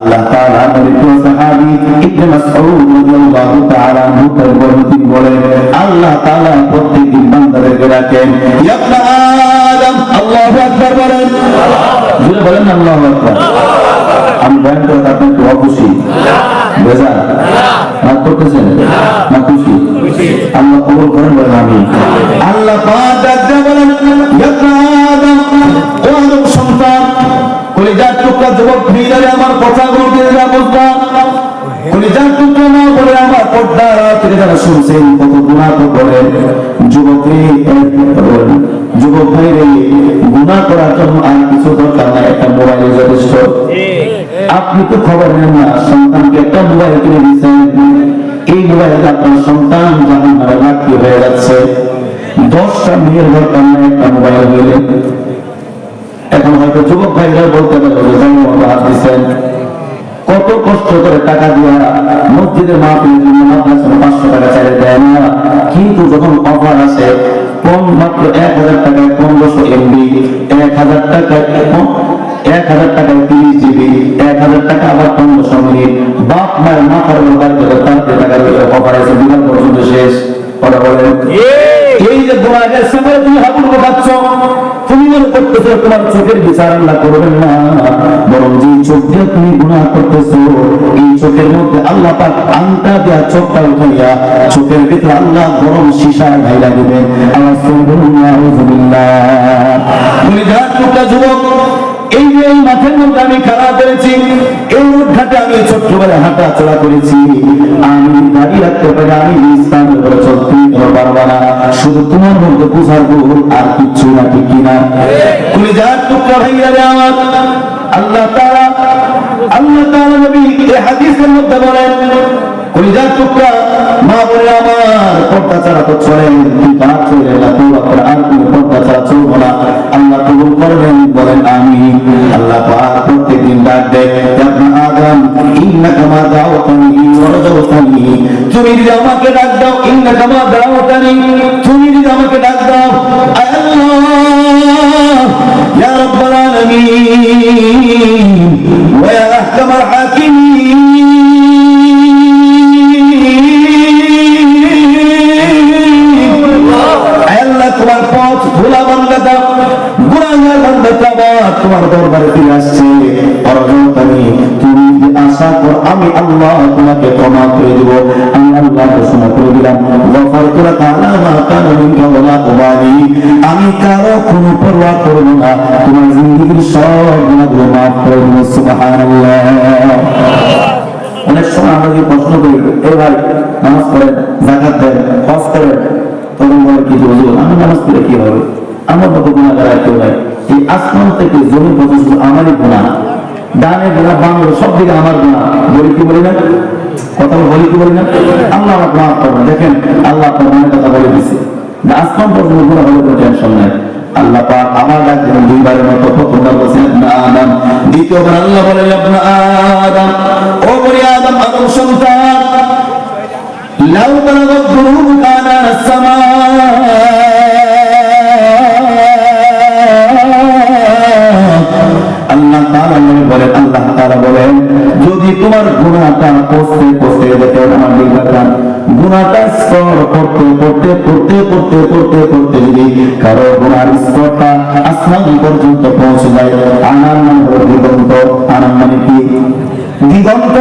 আল্লাহ তাআলা নবী সাহাবী ইবনে মাসউদ রাদিয়াল্লাহু তাআলা বলেন আল্লাহ তাআলা বান্দাদেরকে ইয়া ইবনে আদম আল্লাহু আকবার বলেন। বলেন আল্লাহু আকবার আমি বয়ান করে আপনি অখুশি। বেজা না করতেছেন? না খুশি? আল্লাহ কবুল করেন বলেন আমি আল্লাহ যারা শুনছেন, কত গুণা তো করেন যুবকরে যুবক ভাইরে গুণা করার জন্য আর কিছু দরকার নাই, একটা মোবাইলে যথেষ্ট। আপনি তো খবর নেন না, সন্তানকে একটা মোবাইল কিনে দিচ্ছেন। এই মোবাইলে আপনার সন্তান জাহান নামে লাকি হয়ে যাচ্ছে। দশটা মেয়ের দরকার নাই একটা মোবাইল হইলে এখন হয়তো যুবক ভাইরা বলতে পারবে যে হাত দিচ্ছেন কত কষ্ট করে টাকা দিয়া মসজিদের মাহফিলের জন্য মাদ্রাসার পাঁচশো টাকা চাইলে দেয় না? কিন্তু যখন অফার আসে, কম মাত্র এক হাজার টাকায় পনেরোশো এমবি এক হাজার টাকায় এক হাজার টাকায় তিরিশ জিবি এক হাজার টাকা আবার পনেরোশো মিনিট। বাপ মায়ের মাথার বাড়ি করে তার টাকা দিয়ে অফার আছে বিকাল পর্যন্ত শেষ। ওরা বলেন? এই যে গোলাগের সময় তুমি হাবুল পাচ্ছ তুমি মনে করতেছো, তোমার চোখের বিচার আল্লাহ করবেন না। বরং যে চোখ দিয়ে তুমি গুণা করতেছো। এই চোখের মধ্যে আল্লাহ পাক আংটা দেয়া চোখটা উঠাইয়া চোখের ভিতরে আল্লাহ গরম সীসা ঢাইলা দিবেন। আমার সঙ্গে যুবক এই যে এই মাঠের মধ্যে আমি খেলা করেছি, এই ঘাটে আমি ছোট্টবেলায় হাঁটা চলা করেছি। আমি দাঁড়িয়ে রাখতে পারি, আমি ইসলামের উপরে চলতে পারব না। শুধু তোমার মধ্যে বুঝার গুণ আর কিচ্ছু না ঠিক কিনা তুমি যার টুকরা ভাইয়া রে আমার। আল্লাহ তাআলা আল্লাহ তাআলা নবী এই হাদিসের মধ্যে বলেন কলিজার টুকরা। মা বলে আমার, পর্দা ছাড়া তো চলেন কাজ চলে না তো আর কোনো পর্দা ছাড়া চলবো আমাকে ডাক দাও। ইন্নাকা মা দাঁড়াও তুমি আমি আল্লাহ তোমাকে ক্ষমা করে দেব। আমি আল্লাহ ঘোষণা করে দিলাম। আমি কারও কোনো পরোয়া করব না। তোমার জিন্দেগীর সব গুনাহগুলো মাফ করে দেব। সুবহানাল্লাহ। অনেক সময় আমরা যে প্রশ্ন করি ভাই, নামাজ পড়েন জাকাত দেন, হজ করেন, তখন বলে কি হুজুর, আমি নামাজ পড়ে কি হবে? আমার মতো গুণাগার কেউ নাই। এই আসমান থেকে জমি পর্যন্ত আমারই গুণা। ডানে গোনা বাম সব দিকে আমার গোনা বলি কি বলি না? কথা বলি কি বলি না? আল্লাহ আপনার মাফ করবে দেখেন, আল্লাহ আপনার মনের কথা বলে দিছে। আসলাম পর্যন্ত গোনা হলে কোনো টেনশন নাই। আল্লাহ পাক আমার ডাক দিলেন দুইবারের মতো প্রথমবার বলছেন, না আদম দ্বিতীয়বার আল্লাহ বলেন আপনা আদম, ও বলি আদম আদম সন্তান, লাউ বালাগাত দুরুব আল্লাহ তারা বলেন, যদি তোমার গুণাটা পড়তে পড়তে যেতে আমার দিকে গুণাটা স্তর করতে করতে করতে করতে করতে করতে যদি কারও গুণার স্তরটা আসমান পর্যন্ত পৌঁছে যায় আনার হলো দিগন্ত আনার মানে কি? দিগন্ত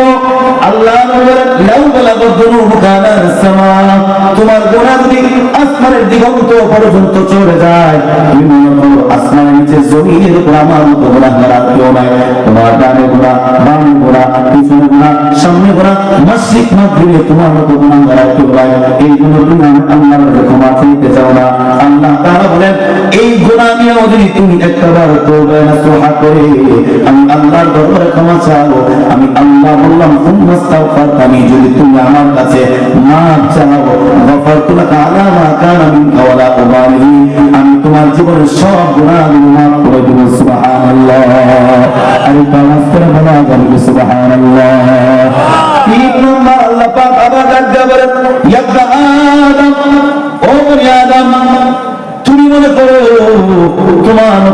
আল্লাহ তোমার গুনাহ যদি আসমানের দিগন্ত পর্যন্ত চলে যায়, তুমি মনে করো আসমানের নিচে জমিনের উপর আমার মতো গুনাহগার আর কেউ নাই। তোমার ডানে গুনাহ বামে গুনাহ পিছনে গুনাহ সামনে গুনাহ মসজিদ মাগরিবে তোমার মতো গুনাহগার আর কেউ নাই। এই জন্য তুমি আল্লাহর ক্ষমা চাও না। আল্লাহ তাআলা বলেন যদি তুমি একবার তওবা নসুহা করে আমি আল্লাহর দরবারে ক্ষমা চাও, আমি আল্লাহ বললাম আমি যদি তুমি আমার কাছে মাফ চাও গফরতু আলা মা কানা ওয়ালা উবালি আমি তোমার জীবনের সব গুনাহগুলো মাফ করে দেব, সুবহানাল্লাহ। আর তাওয়াজ করে বলা, সুবহানাল্লাহ। আল্লাহ পাক আবার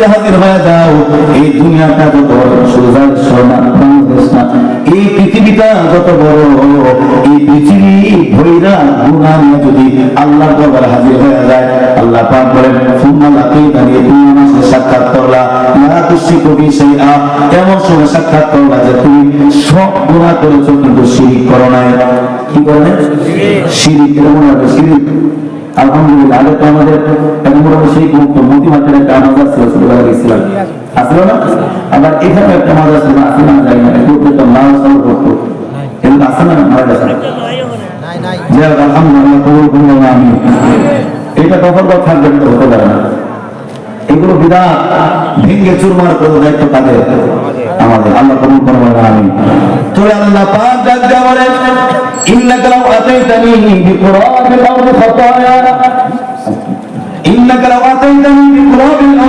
আল্লাহর হাজির হয়ে যাও। এই দুনিয়াটা যত সোজা সোনা বাংলাদেশ না। এই পৃথিবীটা যত বড় এই পৃথিবী ভৈরা গুনাহ নিয়ে যদি আল্লাহর দরবারে হাজির হয়ে যায় আল্লাহ পাক বলেন লাকি দাঁড়িয়ে তুমি আমার সাথে সাক্ষাৎ করলা লা তুশরিকু বি শাইআ। এমন সময় সাক্ষাৎ করলা যে তুমি সব গুনাহ করেছ কিন্তু শিরিক করো নাই। কি করো নাই শিরিক এমন শিরিক। আলহামদুলিল্লাহ আগে তো আমাদের এমন বড় সেই মাঠের একটা মাজার ছিল ছোটবেলা গেছিলাম আসলো না? আবার এখানে একটা মাজার ছিল আসলে না যাই না একটু তো নাম সাল করতো এগুলো আসে না গেছে যে আলহামদুলিল্লাহ কবুল করলাম আমি এটা কখন কথা থাকবে তো হতে পারে না। এগুলো বিরাট ভেঙ্গে চুরমার করে দায়িত্ব কাদের? আমাদের। আল্লাহ কবুল করবেন আমি তবে আল্লাহ পাক ডাক দেয়া বলেন ইন্নাকা লাউ আতাইতানি বিকুরাবিল আরদি খাতায়া ইন্নাকা লাউ আতাইতানি বিকুরাবিল